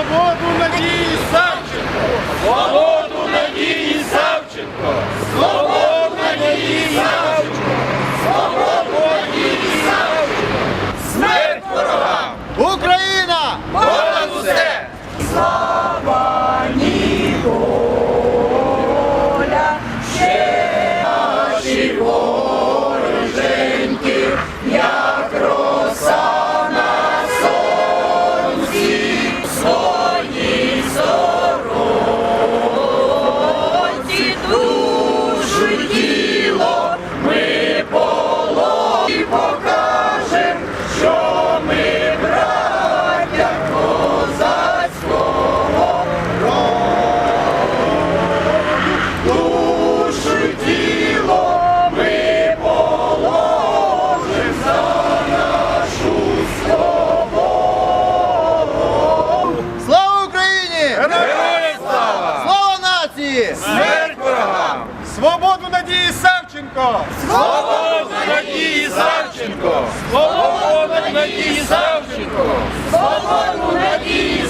Cowboys! надії! Смерть ворогам! Свободу надії Савченко! Свободу надії Савченко! Свободу надії Савченко! Свободу надії Савченко!